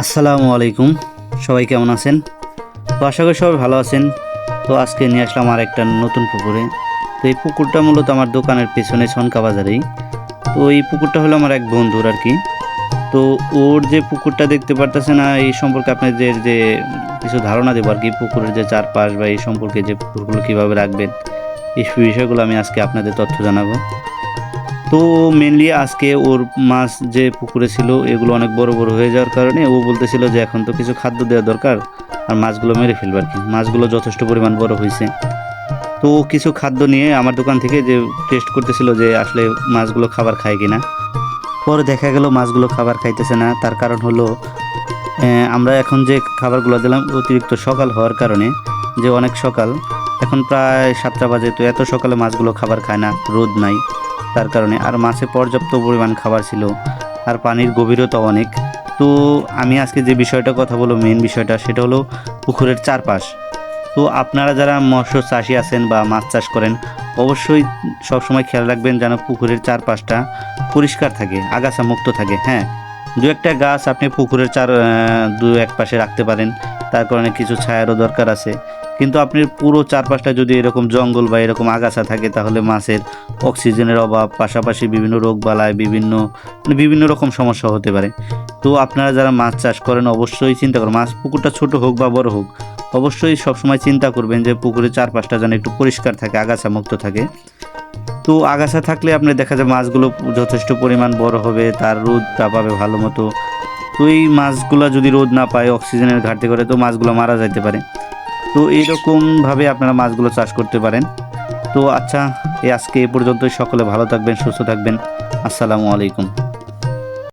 আসসালামু আলাইকুম। সবাই কেমন আছেন? তো আশা করি সবাই ভালো আছেন। তো আজকে নিয়ে আসলাম আর একটা নতুন পুকুরে। তো এই পুকুরটা মূলত আমার দোকানের পেছনে সনকা বাজারেই। তো এই পুকুরটা হলো আমার এক বন্ধুর আর কি। তো ওর যে পুকুরটা দেখতে পারতেছে না এই সম্পর্কে আপনাদের যে কিছু ধারণা দেবো আর কি, পুকুরের যে চারপাশ বা এই সম্পর্কে যে পুকুরগুলো কীভাবে রাখবেন, এই বিষয়গুলো আমি আজকে আপনাদের তথ্য জানাব। তো মেনলি আজকে ওর মাছ যে পুকুরে ছিল, এগুলো অনেক বড় বড় হয়ে যাওয়ার কারণে ও বলতেছিল যে এখন তো কিছু খাদ্য দেওয়া দরকার আর মাছগুলো মেরে ফেলবে আর কি। মাছগুলো যথেষ্ট পরিমাণ বড় হয়েছে। তো কিছু খাদ্য নিয়ে আমার দোকান থেকে যে টেস্ট করতেছিল যে আসলে মাছগুলো খাবার খায় কিনা। পরে দেখা গেল মাছগুলো খাবার খাইতেছে না, তার কারণ হলো আমরা এখন যে খাবারগুলো দিলাম অতিরিক্ত সকাল হওয়ার কারণে যে অনেক সকাল, এখন প্রায় সাতটা বাজে, তো এত সকালে মাছগুলো খাবার খায় না, রোদ নাই। তার কারণে আর মাছে পর্যাপ্ত পরিমাণ খাবার ছিল আর পানির গভীরতা অনেক। তো আমি আজকে যে বিষয়টা কথা বলব মেন বিষয়টা, সেটা হলো পুকুরের চারপাশ। তো আপনারা যারা মৎস্য চাষি আছেন বা মাছ চাষ করেন, অবশ্যই সবসময় খেয়াল রাখবেন যেন পুকুরের চারপাশটা পরিষ্কার থাকে, আগাছা মুক্ত থাকে হ্যাঁ। দু একটা গাছ আপনি পুকুরের চার দু এক পাশে রাখতে পারেন, তার কারণে কিছু ছায়ারও দরকার আছে। কিন্তু আপনি পুরো চারপাশটা যদি এরকম জঙ্গল বা এরকম আগাছা থাকে, তাহলে মাছের অক্সিজেনের অভাব, পাশাপাশি বিভিন্ন রোগ বালায় বিভিন্ন মানে বিভিন্ন রকম সমস্যা হতে পারে। তো আপনারা যারা মাছ চাষ করেন, অবশ্যই চিন্তা করেন। মাছ পুকুরটা ছোট হোক বা বড় হোক, অবশ্যই সবসময় চিন্তা করবেন যে পুকুরের চারপাশটা যেন একটু পরিষ্কার থাকে আগাছা মুক্ত থাকে। তো আগাছা থাকলে আপনি দেখা যায় মাছগুলো যথেষ্ট পরিমাণ বড় হবে, তার রোদটা পাবে ভালো মতো। তো এই মাছগুলো যদি রোদ না পায় অক্সিজেনের ঘাটতি করে, তো মাছগুলো মারা যাইতে পারে। তো এইরকমভাবে আপনারা মাছগুলো চাষ করতে পারেন। তো আচ্ছা আজকে এ পর্যন্তই। সকলে ভালো থাকবেন, সুস্থ থাকবেন। আসসালামু আলাইকুম।